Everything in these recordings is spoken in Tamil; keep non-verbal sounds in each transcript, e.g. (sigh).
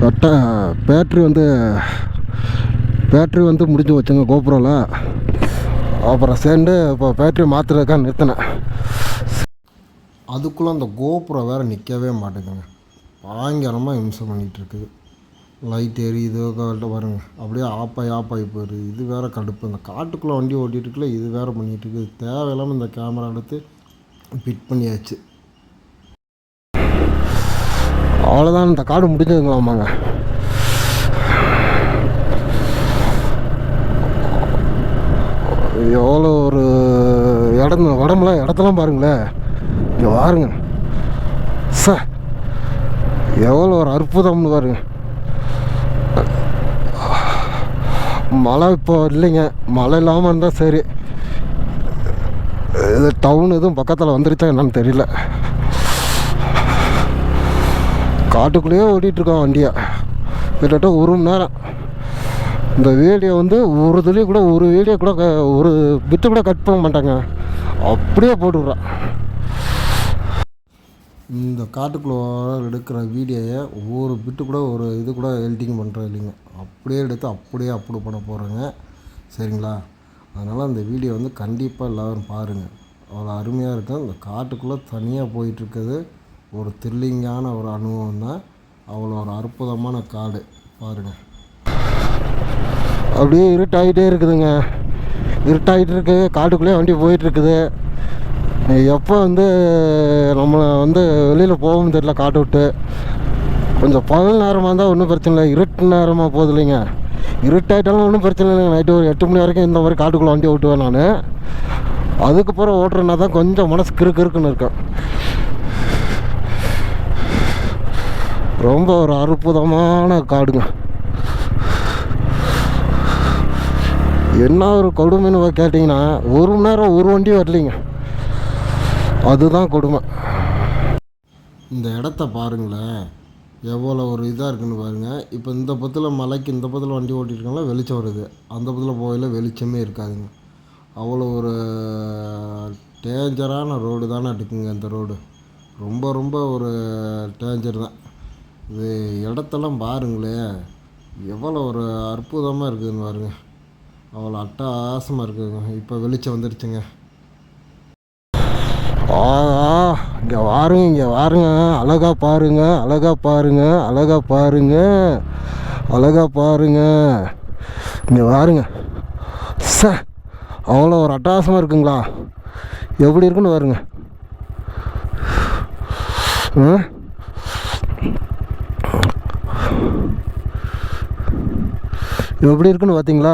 கரெக்டாக பேட்ரி வந்து பேட்ரி வந்து முடிஞ்சு வச்சுங்க கோபுரோவில் அப்புறம் சேர்ந்து இப்போ பேட்ரி மாற்றுறதுக்காக நிறுத்தினேன். அதுக்குள்ளே அந்த கோபுரம் வேறு நிற்கவே மாட்டேங்குங்க பயங்கரமாக இம்சம் பண்ணிகிட்டு இருக்குது லைட் எரியுது கரெக்டாக பாருங்க. அப்படியே ஆப்பாய் ஆப்பாய் போயிடுது. இது வேறு கடுப்பு. இந்த காட்டுக்குள்ளே வண்டி ஓட்டிகிட்டு இருக்குல்ல இது வேறு பண்ணிகிட்டு இருக்குது தேவையில்லாமல் இந்த கேமரா எடுத்து ஃபிட் பண்ணியாச்சு. அவ்வளோதான் இந்த காடு முடிஞ்சதுங்களாமாங்க. எவ்வளோ ஒரு இடம் உடம்புலாம் இடத்தெல்லாம் பாருங்களேன். இங்கே பாருங்க ச எவ்வளோ ஒரு அற்புதம்னு பாருங்க. மழை இப்போ இல்லைங்க. மழை இல்லாமல் இருந்தால் சரி. இது டவுன் எதுவும் பக்கத்தில் வந்துருச்சா என்னன்னு தெரியல. காட்டுக்குள்ளேயே ஓட்டிகிட்டு இருக்கோம் வண்டியை. கிட்டத்தட்ட ஒரு மணி நேரம். இந்த வீடியோ வந்து ஒரு துளி கூட ஒரு வீடியோ கூட க- ஒரு பிட்டு கூட கட் பண்ண மாட்டாங்க. அப்படியே போட்டுவிட்றான் இந்த காட்டுக்குள்ளே எடுக்கிற வீடியோயை ஒவ்வொரு பிட்டு கூட ஒரு இது கூட எடிட்டிங் பண்ணுறது இல்லைங்க. அப்படியே எடுத்து அப்படியே அப்லோட் பண்ண போகிறேங்க சரிங்களா? அதனால் அந்த வீடியோ வந்து கண்டிப்பாக எல்லோரும் பாருங்கள் அவ்வளோ அருமையாக இருக்கும் இந்த காட்டுக்குள்ளே தனியாக போயிட்டுருக்குது. ஒரு த்ரில்லிங்கான ஒரு அனுபவம் தான் அவ்வளோ ஒரு அற்புதமான காடு. பாருங்கள் அப்படியே இருட்டாகிட்டே இருக்குதுங்க. இருட்டாகிட்டு இருக்கு. காட்டுக்குள்ளேயே வண்டி போயிட்டுருக்குது. எப்போ வந்து நம்மளை வந்து வெளியில் போகவும் தெரியல காட்டு விட்டு. கொஞ்சம் பகல் நேரமாக இருந்தால் ஒன்றும் பிரச்சனை இல்லை. இருட்டு நேரமாக போகுது இல்லைங்க. இருட்டாயிட்டாலும் ஒன்றும் பிரச்சனை இல்லைங்க. நைட்டு ஒரு எட்டு மணி வரைக்கும் இந்த மாதிரி காட்டுக்குள்ளே வண்டி ஓட்டுவேன் நான். அதுக்கப்புறம் ஓட்டுறேன்னா தான் கொஞ்சம் மனசு கிறுக்கு இருக்குன்னு இருக்கும். ரொம்ப ஒரு அற்புதமான காடுங்க. என்ன ஒரு கொடுமைன்னு கேட்டிங்கன்னா ஒரு மணி நேரம் ஒரு வண்டி வரலைங்க. அதுதான் கொடுமை. இந்த இடத்த பாருங்களேன். எவ்வளோ ஒரு இதாக இருக்குன்னு பாருங்கள் இப்போ இந்த பத்தில் மலைக்கு இந்த பத்தில் வண்டி ஓட்டிருக்காங்களா? வெளிச்சம் வருது. அந்த பத்தில் போகையில் வெளிச்சமே இருக்காதுங்க. அவ்வளோ ஒரு டேஞ்சரான ரோடு தானே இருக்குங்க இந்த ரோடு ரொம்ப ரொம்ப ஒரு டேஞ்சர் தான். இது இடத்தெல்லாம் பாருங்களேன் எவ்வளோ ஒரு அற்புதமாக இருக்குதுன்னு பாருங்க. அவ்வளோ அட்டகாசமாக இருக்குதுங்க. இப்போ வெளிச்சம் வந்துடுச்சுங்க ஆஹா இங்கே வாருங்க இங்கே வாருங்க. அழகா பாருங்க அழகாக பாருங்க அழகாக பாருங்க அழகாக பாருங்க. இங்கே வாருங்க. ச அவ்வளோ ஒரு அட்டகாசமாக இருக்குங்களா? எப்படி இருக்குன்னு பாருங்க. ஆ? எப்படி இருக்குன்னு பார்த்தீங்களா?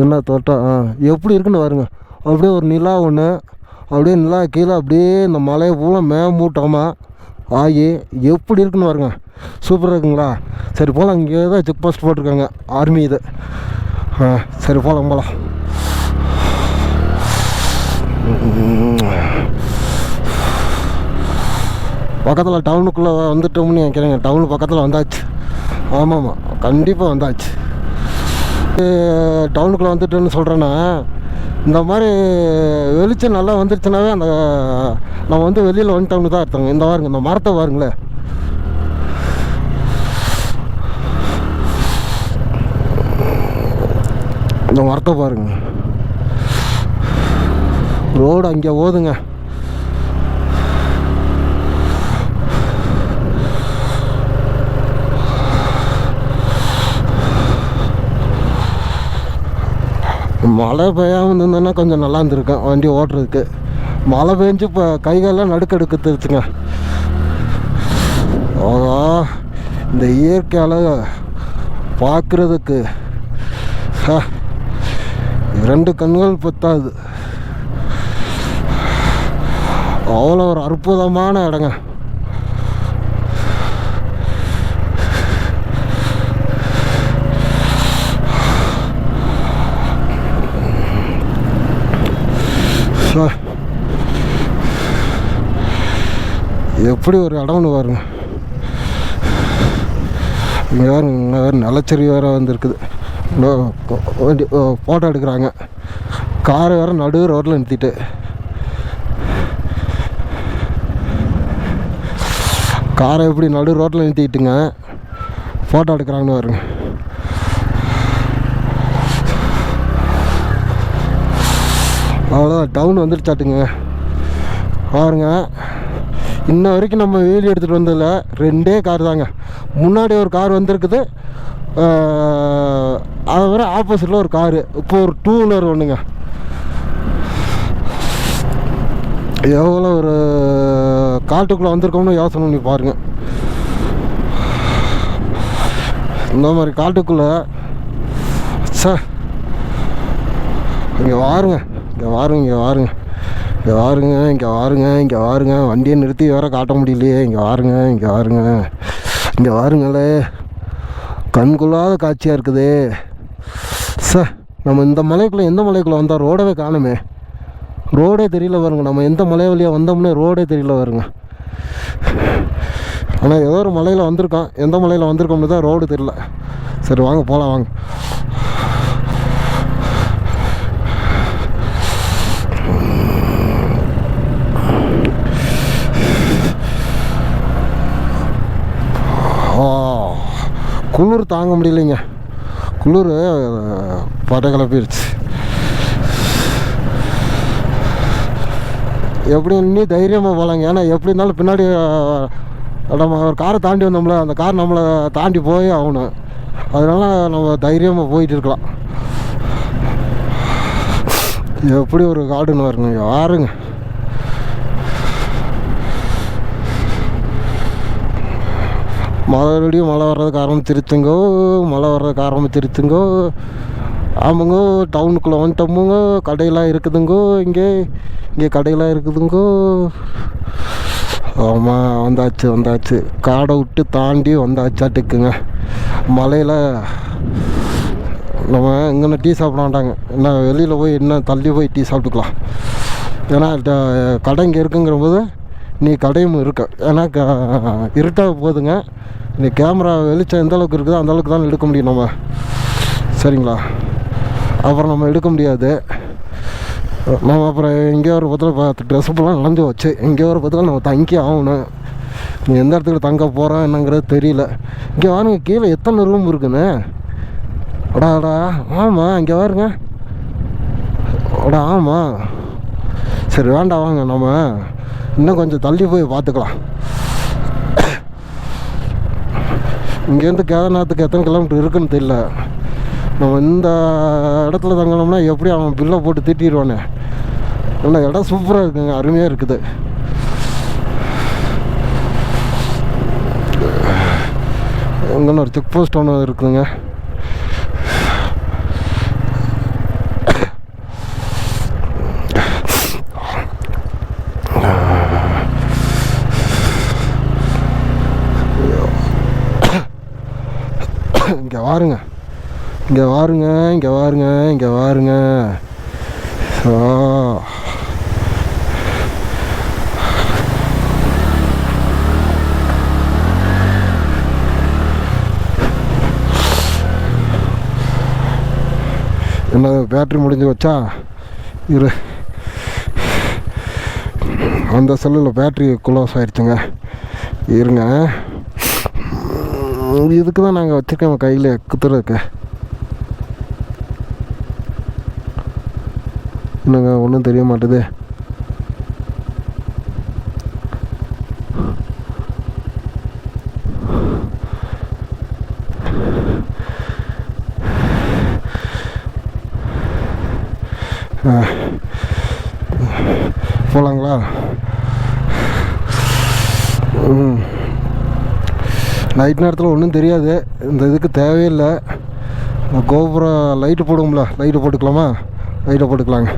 என்ன தோட்டம் ஆ எப்படி இருக்குன்னு பாருங்க. அப்படியே ஒரு நிலா ஒன்று அப்படியே நிலா கீழே அப்படியே இந்த மலையை பூரா மேமூட்டமாக ஆகி எப்படி இருக்குன்னு பாருங்க. சூப்பராக இருக்குங்களா? சரி போகலாம் இங்கே தான் செக் போஸ்ட் போட்டிருக்காங்க. ஆர்மி இது. ஆ சரி போகலாம் போகலாம் பக்கத்தில் டவுனுக்குள்ளே வந்துட்டோம்னு நினைக்கிறேங்க. டவுனு பக்கத்தில் வந்தாச்சு. ஆமாம் ஆமாம் கண்டிப்பாக வந்தாச்சு. டவுனுக்குள்ளே வந்துட்டுன்னு சொல்கிறேன்னா இந்த மாதிரி வெளிச்சம் நல்லா வந்துருச்சுனாவே அந்த நம்ம வந்து வெளியில் வந்துட்டோம்னு தான் அர்த்தங்க. இந்த பாருங்க இந்த மரத்தை பாருங்களேன் இந்த மரத்தை பாருங்க. ரோடு அங்கே ஓதுங்க. மழை பெய்யாமல் இருந்ததுன்னா கொஞ்சம் நல்லா இருந்திருக்கும் வண்டி ஓட்டுறதுக்கு. மழை பெஞ்சு இப்போ கைகாலெல்லாம் நடுக்கெடுத்துருச்சுங்க ஆகா இந்த இயற்கை அழகை பார்க்குறதுக்கு இரண்டு கண்கள் பத்தாது. அவ்வளோ ஒரு அற்புதமான இடங்க. ஸோ எப்படி ஒரு இடம்னு பாருங்க. இங்கே வேறு இங்கே வேறு நிலச்சரி வேறு வந்துருக்குது. வண்டி ஃபோட்டோ எடுக்கிறாங்க. காரை வேறு நடு ரோட்டில் நிறுத்திட்டு. காரை எப்படி நடு ரோட்டில் நிறுத்திக்கிட்டுங்க ஃபோட்டோ எடுக்கிறாங்கன்னு வருங்க அவ்வளோதான் டவுன் வந்துடுச்சாட்டுங்க. பாருங்க. இன்ன வரைக்கும் நம்ம வீடியோ எடுத்துகிட்டு வந்ததில் ரெண்டே கார் தாங்க. முன்னாடி ஒரு கார் வந்திருக்குது. அதை வர ஆப்போசிட்டில் ஒரு காரு இப்போ ஒரு டூ வீலர் ஒன்றுங்க எவ்வளோ ஒரு காட்டுக்குள்ளே வந்திருக்கோம்னு யோசனை பண்ணி பாருங்க. இந்த மாதிரி காட்டுக்குள்ளே சார் இங்கே வாருங்க. இங்கே வாருங்க இங்கே வாருங்க. இங்கே வாருங்க இங்கே வாருங்க இங்கே வாருங்க. வண்டியை நிறுத்தி வேற காட்ட முடியலையே. இங்கே வாருங்க இங்கே வாருங்க. இங்கே வாருங்களே. கண்கொள்ளாத காட்சியாக இருக்குது. சார் நம்ம இந்த மலைக்குள்ளே எந்த மலைக்குள்ளே வந்தால் ரோடவே காணுமே. ரோடே தெரியல பாருங்க. நம்ம எந்த மலை வழியாக வந்தோம்னே ரோடே தெரியல பாருங்க. ஆனால் ஏதோ ஒரு மலையில் வந்திருக்கோம் எந்த மலையில் வந்திருக்கோம்னு தான் ரோடு தெரியல. சரி வாங்க போகலாம் வாங்க ஆ, குளிர் தாங்க முடியலைங்க. குளிர் பட்டை கிளப்பிடுச்சு எப்படி நீ தைரியமாக போகலாங்க ஏன்னா எப்படி இருந்தாலும் பின்னாடி நம்ம ஒரு காரை தாண்டி வந்தோம்ல அந்த கார் நம்மளை தாண்டி போயே ஆகணும். அதனால நம்ம தைரியமாக போயிட்டு இருக்கலாம். எப்படி ஒரு காடுன்னு வருங்க. யாருங்க மறுபடியும் மழை வர்றதுக்கு ஆரம்பிச்சிருச்சுங்கோ மழை வர்றதுக்கு ஆரம்பிச்சிருச்சுங்கோ ஆமாங்கோ டவுனுக்குள்ளே வந்துட்டோமுங்க கடையெல்லாம் இருக்குதுங்கோ இங்கே இங்கே கடையெல்லாம் இருக்குதுங்கோ. ஆமாம் வந்தாச்சு வந்தாச்சு. காடை விட்டு தாண்டி வந்தாச்சாட்டுக்குங்க. மலையில் நம்ம இங்கே டீ சாப்பிட மாட்டாங்க. என்ன வெளியில் போய் என்ன தள்ளி போய் டீ சாப்பிட்டுக்கலாம். ஏன்னா ட- கடை இங்கே இருக்குங்கிற போது நீ கடையும் இருக்கு. ஏன்னா இருட்டாக போகுதுங்க. இந்த கேமரா வெளிச்சம் எந்த அளவுக்கு இருக்குதோ அந்த அளவுக்கு தான் எடுக்க முடியும் நம்ம. சரிங்களா? அப்புறம் நம்ம எடுக்க முடியாது. நம்ம அப்புறம் எங்கேயோ ஒரு பத்தில் பார்த்து ட்ரெஸ்ஸப்பெல்லாம் நலஞ்சு வச்சு எங்கேயோ ஒரு பத்தில் நம்ம தங்கி ஆகணும். நீ எந்த இடத்துக்கு தங்க போகிறோம் என்னங்கிறது தெரியல. இங்கே வாருங்க கீழே எத்தனை ரூம் இருக்குன்னு? அடா அடா ஆமாம் இங்கே பாருங்க அடா ஆமாம் சரி வேண்டாம் வாங்க நம்ம. இன்னும் கொஞ்சம் தள்ளி போய் பார்த்துக்கலாம். இங்கேருந்து கேதார்நாத்துக்கு எத்தனை கிலோமீட்டர் இருக்குன்னு தெரியல. நம்ம இந்த இடத்துல தங்கினோம்னா எப்படி அவன் பில்லை போட்டு திட்டிடுவானே. ஆனால் இடம் சூப்பராக இருக்குங்க அருமையாக இருக்குது. இங்கே ஒரு செக் போஸ்ட் ஒன்று இருக்குதுங்க இங்கே வாருங்க. இங்கே வாருங்க இங்கே வாருங்க இங்கே வாருங்க. ஆ. என்ன பேட்ரி முடிஞ்சு வச்சா இரு. அந்த செல்லில் பேட்ரி குளோஸ் ஆயிடுச்சுங்க. இருங்க. இதுக்கு தான் நாங்கள் வச்சுருக்கோம் கையில் குத்துறதுக்கு. என்னங்க ஒன்றும் தெரிய மாட்டுது. போகலாங்களா நைட் நேரத்தில் ஒன்றும் தெரியாது. இந்த இதுக்கு தேவையில்லை. கோபுரம் லைட்டு போடுவோம்ல. லைட்டு போட்டுக்கலாமா? லைட்டை போட்டுக்கலாங்க.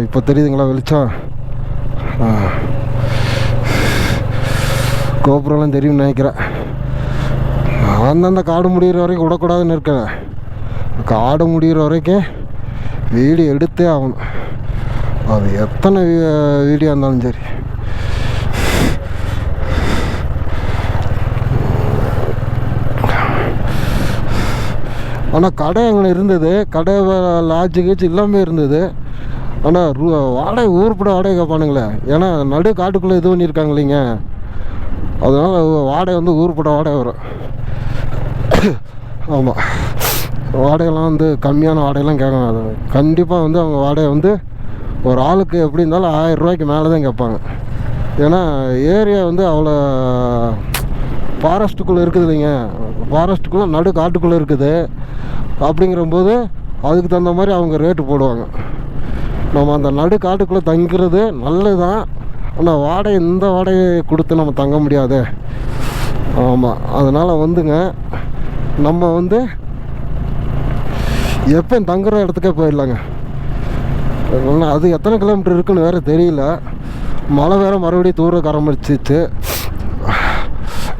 இப்போ தெரியுதுங்களா வெளிச்சம்? ஆ. கோபுரம்லாம் தெரியும்னு நினைக்கிறேன். நான் அந்த காடு முடிகிற வரைக்கும் விடக்கூடாதுன்னு இருக்கேன். காடு முடிகிற வரைக்கும் வீடியோ எடுத்தே ஆகணும். அது எத்தனை வீ- வீடியோ இருந்தாலும் சரி. ஆனால் கடை அங்கே இருந்தது. கடை லாட்ஜு கீச்சு எல்லாமே இருந்தது. ஆனால் ரூ வாடகை ஊர்பட வாடகை கேட்பானுங்களே. ஏன்னா நடு காட்டுக்குள்ளே இது பண்ணியிருக்காங்க இல்லைங்க அதனால் வாடகை வந்து ஊர்பட வாடகை வரும். (coughs) ஆமாம் வாடகைலாம் வந்து கம்மியான வாடகைலாம் கேட்க கண்டிப்பாக வந்து அவங்க வாடகை வந்து ஒரு ஆளுக்கு எப்படி இருந்தாலும் ஆயிரம் ரூபாய்க்கு மேலே தான் கேட்பாங்க. ஏன்னா ஏரியா வந்து அவ்வளோ ஃபாரஸ்ட்டுக்குள்ளே இருக்குது இல்லைங்க. ஃபாரஸ்ட்டுக்குள்ளே நடு காட்டுக்குள்ளே இருக்குது. அப்படிங்கிறபோது அதுக்கு தகுந்த மாதிரி அவங்க ரேட்டு போடுவாங்க. நம்ம அந்த நடு காட்டுக்குள்ளே தங்கிறது நல்லது தான் ஆனால் வாடகை இந்த வாடகை கொடுத்து நம்ம தங்க முடியாது. ஆமாம் அதனால் வந்துங்க நம்ம வந்து எப்போ தங்குற இடத்துக்கே போயிடலாங்க. அது எத்தனை கிலோமீட்டர் இருக்குன்னு வேறு தெரியல. மழை வேறு மறுபடியும் தூர ஆரம்பிச்சிச்சு.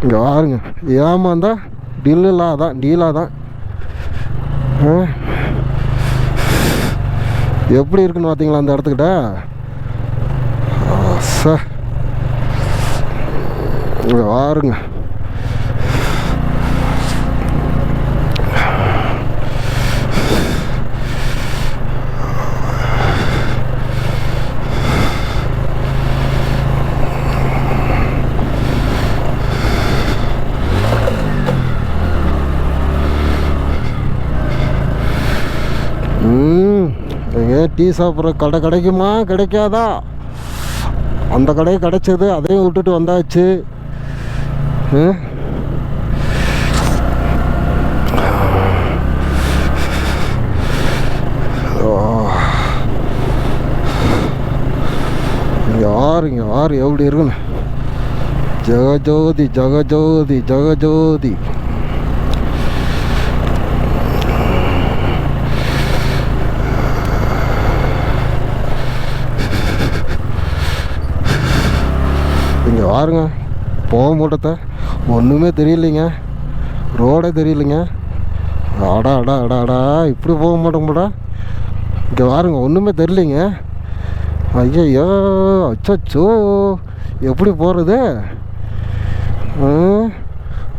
இங்கே பாருங்க ஏமாந்தால் டில்லாக தான் டீலாக தான். ஆ? எப்படி இருக்குன்னு பார்த்தீங்களா அந்த இடத்துக்கிட்ட? சார் இங்கே பாருங்க டீ சாப்பிட்ற கடை கிடைக்குமா? கிடைக்காதா? அந்த கடையை கிடைச்சது அதையும் விட்டுட்டு வந்தாச்சு. ம்? யார் யாரு யாரு? எப்படி இருக்குன்னு? ஜெகஜோதி ஜெகஜோதி ஜெகஜோதி இங்கே பாருங்க. போக மூட்டத்தை. ஒன்றுமே தெரியலைங்க. ரோடே தெரியலைங்க. அடா அடா அடா அடா. இப்படி போக மாட்டோம்டா இங்கே பாருங்க ஒன்றுமே தெரியலைங்க. ஐயையோ அச்சோ எப்படி போகிறது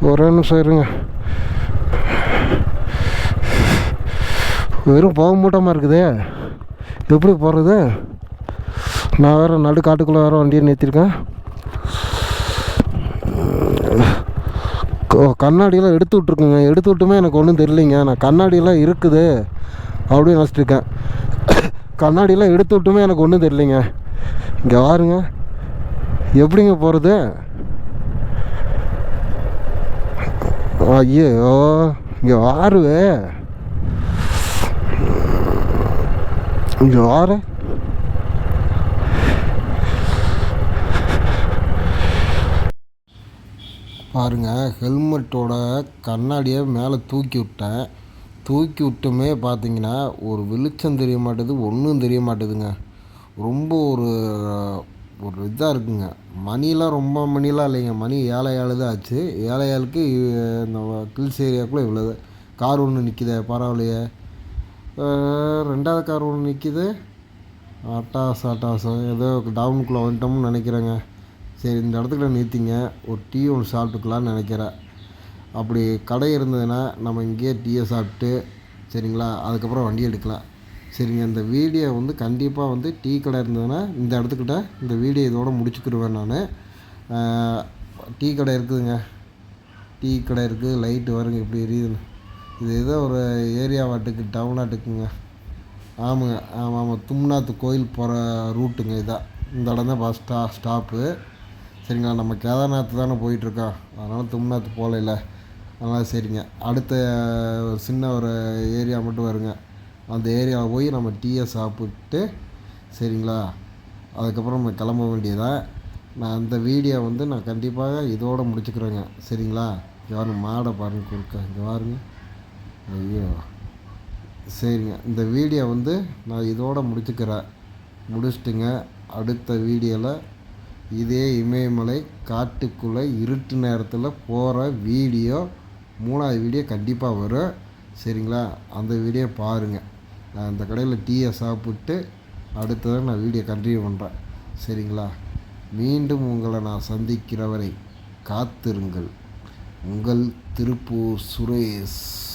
ஒரே நிமிஷம் இருங்க. வெறும் போக மூட்டமாக இருக்குதே? எப்படி போகிறது நான் வேறு நடு காட்டுக்குள்ளே வேறு வண்டியை நிறுத்திருக்கேன் கண்ணாடியெல்லாம் எடுத்து விட்ருக்குங்க எடுத்து விட்டுமே எனக்கு ஒன்றும் தெரியலைங்க. நான் கண்ணாடியெல்லாம் இருக்குது அப்படின்னு நினச்சிட்ருக்கேன் (coughs) கண்ணாடியெல்லாம் எடுத்து விட்டுமே எனக்கு ஒன்றும் தெரியலைங்க. இங்கே வாருங்க எப்படிங்க போகிறது ஐயோ இங்கே வாருவே இங்கே வாரு பாருங்க ஹெல்மெட்டோட கண்ணாடியை மேலே தூக்கி விட்டேன். தூக்கி விட்டுமே பார்த்தீங்கன்னா ஒரு வெளிச்சம் தெரிய மாட்டேது ஒன்றும் தெரிய மாட்டேதுங்க. ரொம்ப ஒரு ஒரு இதாக இருக்குங்க. மணிலாம் ரொம்ப மணிலாம் இல்லைங்க. மணி ஏழை ஏழு தான் ஆச்சு. ஏழை ஏழுக்கு இந்த ஹில்ஸ் ஏரியாக்குள்ளே இவ்வளோ கார் ஒன்று நிற்கிதே பரவாயில்லையே. ரெண்டாவது கார் ஒன்று நிற்கிது அட்டாஸ் அட்டாஸ் ஏதோ டவுனுக்குள்ளே வந்துட்டோம்னு நினைக்கிறேங்க. சரி இந்த இடத்துக்குள்ள நிறுத்திங்க. ஒரு டீ ஒன்று சாப்பிட்டுக்கலான்னு நினைக்கிறேன். அப்படி கடை இருந்ததுன்னா நம்ம இங்கேயே டீயை சாப்பிட்டு சரிங்களா? அதுக்கப்புறம் வண்டி எடுக்கலாம். சரிங்க இந்த வீடியோ வந்து கண்டிப்பாக வந்து டீ கடை இருந்ததுன்னா இந்த இடத்துக்கிட்ட இந்த வீடியோ இதோட முடிச்சுக்கிடுவேன் நான். டீ கடை இருக்குதுங்க. டீ கடை இருக்குது லைட்டு வருங்க இப்படி எரியுதுன்னு. இது ஏதோ ஒரு ஏரியா வாட்டுக்கு டவுன் ஆமாங்க ஆமாம் ஆமாம் தும்நாத் கோயில் போகிற ரூட்டுங்க இதான் இந்த இடம் தான் பஸ் ஸ்டா ஸ்டாப்பு சரிங்களா நம்ம கேதார்நாத் தானே போயிட்டுருக்கோம். அதனால் தும்நாத் போகல அதனால் சரிங்க. அடுத்த ஒரு சின்ன ஒரு ஏரியா மட்டும் வருங்க. அந்த ஏரியாவில் போய் நம்ம டீயை சாப்பிட்டு சரிங்களா? அதுக்கப்புறம் நம்ம கிளம்ப வேண்டியதான் நான் அந்த வீடியோ வந்து நான் கண்டிப்பாக இதோடு முடிச்சுக்கிறேங்க. சரிங்களா? இங்கே பாருங்க மாடை பாருங்க குறுக்க. இங்கே பாருங்க. ஐயோ. சரிங்க. இந்த வீடியோ வந்து நான் இதோடு முடிச்சுக்கிறேன். முடிச்சுட்டுங்க. அடுத்த வீடியோவில் இதே இமயமலை காட்டுக்குள்ளே இருட்டு நேரத்தில் போகிற வீடியோ மூணாவது வீடியோ கண்டிப்பாக வரும். சரிங்களா? அந்த வீடியோ பாருங்கள் நான் அந்த கடையில் டீயை சாப்பிட்டு அடுத்ததாக நான் வீடியோ கண்டினியூ பண்ணுறேன் சரிங்களா? மீண்டும் உங்களை நான் சந்திக்கிற வரை காத்திருங்கள். உங்கள் திருப்பூர் சுரேஷ்.